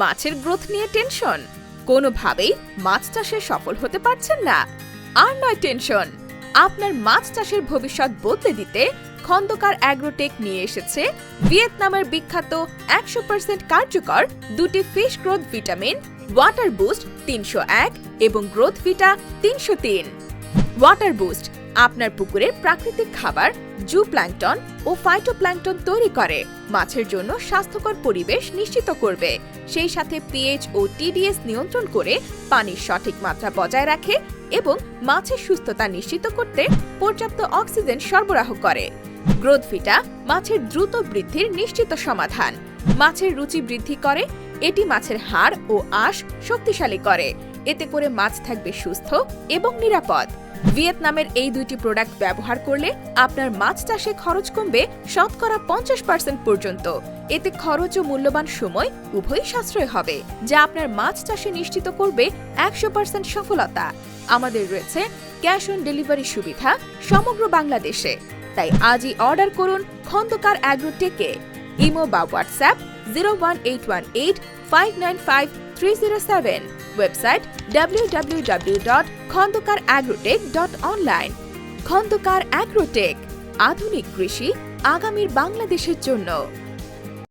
মাছের গ্রোথ নিয়ে টেনশন। কোনোভাবেই মাছ চাষে সফল হতে পারছেন না। আর নয় টেনশন, আপনার মাছ চাষের ভবিষ্যৎ বদলে দিতে খন্দকার অ্যাগ্রোটেক নিয়ে এসেছে ভিয়েতনামের বিখ্যাত একশো পার্সেন্ট কার্যকর দুটি fish growth vitamin, water boost তিনশো এক এবং গ্রোথ ভিটা তিনশো তিন। ওয়াটার বুস্ট আপনার পুকুরের প্রাকৃতিক খাবার জু প্ল্যাঙ্কটন ও ফাইটোপ্ল্যাঙ্কটন তৈরি করে। মাছের জন্য স্বাস্থ্যকর পরিবেশ নিশ্চিত করবে। সেই সাথে পিএইচ ও টিডিএস নিয়ন্ত্রণ করে পানির সঠিক মাত্রা বজায় রাখে এবং মাছের সুস্থতা নিশ্চিত করতে পর্যাপ্ত অক্সিজেন সরবরাহ করে। গ্রোথ ভিটা মাছের দ্রুত বৃদ্ধির নিশ্চিত সমাধান। মাছের রুচি বৃদ্ধি করে, এটি মাছের হাড় ও আঁশ শক্তিশালী করে। এতে করে মাছ থাকবে সুস্থ এবং নিরাপদ। ভিয়েতনামের এই দুইটি প্রোডাক্ট ব্যবহার করলে আপনার মাছ চাষে খরচ কমবে শতকরা পঞ্চাশ পার্সেন্ট পর্যন্ত। এতে খরচ ও মূল্যবান সময় উভয়ই সাশ্রয় হবে, যা আপনার মাছ চাষে নিশ্চিত করবে একশো পার্সেন্ট সফলতা। আমাদের রয়েছে ক্যাশ অন ডেলিভারি সুবিধা সমগ্র বাংলাদেশে। তাই আজই অর্ডার করুন খন্দকার অ্যাগ্রোটেকে ইমো বা WhatsApp zero one eight one eight five nine five three zero seven website W W dot Khandaker Agrotech dot online Khandaker Agrotech আধুনিক কৃষি, আগামীর বাংলাদেশের জন্য।